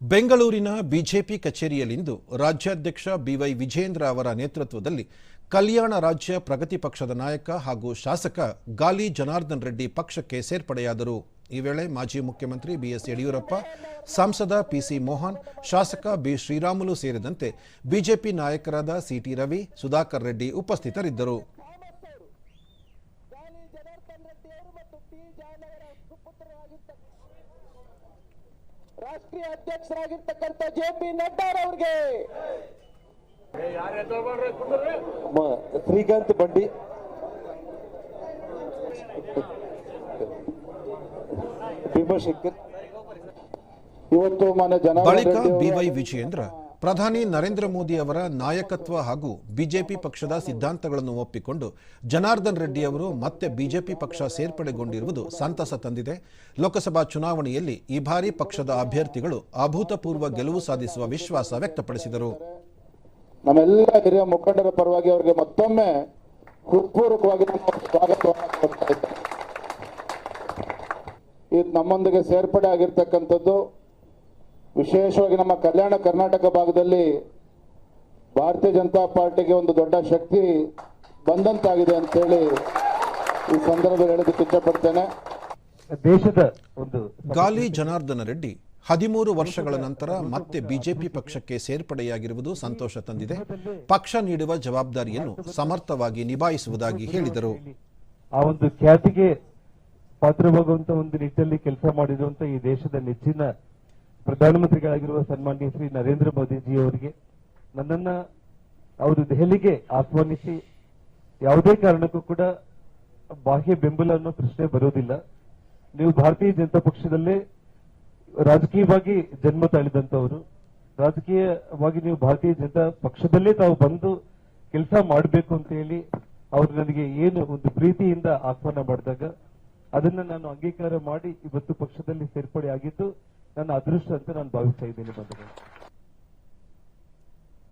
ಬೆಂಗಳೂರಿನ ಬಿಜೆಪಿ ಕಚೇರಿಯಲ್ಲಿಂದು ರಾಜ್ಯಾಧ್ಯಕ್ಷ ಬಿವೈ ವಿಜೇಂದ್ರ ಅವರ ನೇತೃತ್ವದಲ್ಲಿ ಕಲ್ಯಾಣ ರಾಜ್ಯ ಪ್ರಗತಿ ಪಕ್ಷದ ನಾಯಕ ಹಾಗೂ ಶಾಸಕ ಗಾಲಿ ಜನಾರ್ದನ್ ರೆಡ್ಡಿ ಪಕ್ಷಕ್ಕೆ ಸೇರ್ಪಡೆಯಾದರು. ಈ ವೇಳೆ ಮಾಜಿ ಮುಖ್ಯಮಂತ್ರಿ ಬಿಎಸ್ ಯಡಿಯೂರಪ್ಪ, ಸಂಸದ ಪಿಸಿ ಮೋಹನ್, ಶಾಸಕ ಬಿ ಶ್ರೀರಾಮುಲು ಸೇರಿದಂತೆ ಬಿಜೆಪಿ ನಾಯಕರಾದ ಸಿಟಿ ರವಿ, ಸುಧಾಕರ್ ರೆಡ್ಡಿ ಉಪಸ್ಥಿತರಿದ್ದರು. ರಾಷ್ಟ್ರೀಯ ಅಧ್ಯಕ್ಷರಾಗಿರ್ತಕ್ಕಂಥ ಜೆ ಪಿ ನಡ್ಡಾರವ್ರಿಗೆ ಶ್ರೀಕಾಂತ್ ಬಂಡಿ. ಭೀಮಶಂಕರ್. ಇವತ್ತು ಮನೆ ಜನ ಬಳಿಕ ವೈ ಬಿವೈ ವಿಜಯೇಂದ್ರ ಪ್ರಧಾನಿ ನರೇಂದ್ರ ಮೋದಿ ಅವರ ನಾಯಕತ್ವ ಹಾಗೂ ಬಿಜೆಪಿ ಪಕ್ಷದ ಸಿದ್ಧಾಂತಗಳನ್ನು ಒಪ್ಪಿಕೊಂಡು ಜನಾರ್ದನ್ ರೆಡ್ಡಿ ಅವರು ಮತ್ತೆ ಬಿಜೆಪಿ ಪಕ್ಷ ಸೇರ್ಪಡೆಗೊಂಡಿರುವುದು ಸಂತಸ ತಂದಿದೆ. ಲೋಕಸಭಾ ಚುನಾವಣೆಯಲ್ಲಿ ಈ ಬಾರಿ ಪಕ್ಷದ ಅಭ್ಯರ್ಥಿಗಳು ಅಭೂತಪೂರ್ವ ಗೆಲುವು ಸಾಧಿಸುವ ವಿಶ್ವಾಸ ವ್ಯಕ್ತಪಡಿಸಿದರು. ನಮ್ಮೆಲ್ಲ ಹಿರಿಯ ಮುಖಂಡರ ಪರವಾಗಿ ಅವರಿಗೆ ಮತ್ತೊಮ್ಮೆ ಹೃತ್ಪೂರ್ವಕವಾಗಿ ನಮ್ಮೊಂದಿಗೆ ಸೇರ್ಪಡೆ ಆಗಿರ್ತಕ್ಕಂಥದ್ದು ವಿಶೇಷವಾಗಿ ನಮ್ಮ ಕಲ್ಯಾಣ ಕರ್ನಾಟಕ ಭಾಗದಲ್ಲಿ ಭಾರತೀಯ ಜನತಾ ಪಾರ್ಟಿಗೆ ಒಂದು ದೊಡ್ಡ ಶಕ್ತಿ ಬಂದಂತಾಗಿದೆ ಅಂತೇಳಿ ಈ ಸಂದರ್ಭದಲ್ಲಿ ಹೇಳೋದಕ್ಕೆ ಇಷ್ಟಪಡ್ತೇನೆ. ದೇಶದ ಒಂದು ಗಾಲಿ ಜನಾರ್ದನ ರೆಡ್ಡಿ ಹದಿಮೂರು ವರ್ಷಗಳ ನಂತರ ಮತ್ತೆ ಬಿಜೆಪಿ ಪಕ್ಷಕ್ಕೆ ಸೇರ್ಪಡೆಯಾಗಿರುವುದು ಸಂತೋಷ ತಂದಿದೆ. ಪಕ್ಷ ನೀಡುವ ಜವಾಬ್ದಾರಿಯನ್ನು ಸಮರ್ಥವಾಗಿ ನಿಭಾಯಿಸುವುದಾಗಿ ಹೇಳಿದರು. ಆ ಒಂದು ಖ್ಯಾತಿಗೆ ಪಾತ್ರವಾಗುವಂತ ಒಂದು ನಿಟ್ಟಿನಲ್ಲಿ ಕೆಲಸ ಮಾಡಿರುವಂತ ಈ ದೇಶದ ನೆಚ್ಚಿನ ಪ್ರಧಾನಮಂತ್ರಿಗಳಾಗಿರುವ ಸನ್ಮಾನ್ಯ ಶ್ರೀ ನರೇಂದ್ರ ಮೋದಿಜಿ ಅವರಿಗೆ ನನ್ನನ್ನ ಅವರು ದೆಹಲಿಗೆ ಆಹ್ವಾನಿಸಿ ಯಾವುದೇ ಕಾರಣಕ್ಕೂ ಕೂಡ ಬಾಹ್ಯ ಬೆಂಬಲ ಅನ್ನೋ ಪ್ರಶ್ನೆ ಬರೋದಿಲ್ಲ. ನೀವು ಭಾರತೀಯ ಜನತಾ ಪಕ್ಷದಲ್ಲೇ ರಾಜಕೀಯವಾಗಿ ಜನ್ಮ ತಾಳಿದಂತವರು ರಾಜಕೀಯವಾಗಿ ನೀವು ಭಾರತೀಯ ಜನತಾ ಪಕ್ಷದಲ್ಲೇ ತಾವು ಬಂದು ಕೆಲಸ ಮಾಡಬೇಕು ಅಂತ ಹೇಳಿ ಅವರು ನನಗೆ ಏನು ಒಂದು ಪ್ರೀತಿಯಿಂದ ಆಹ್ವಾನ ಮಾಡಿದಾಗ ಅದನ್ನ ನಾನು ಅಂಗೀಕಾರ ಮಾಡಿ ಇವತ್ತು ಪಕ್ಷದಲ್ಲಿ ಸೇರ್ಪಡೆ ಆಗಿದ್ದು ನನ್ನ ಅದೃಷ್ಟ ಅಂತ ನಾನು ಭಾವಿಸ್ತಾ ಇದ್ದೇನೆ ಬಂಧುಗಳು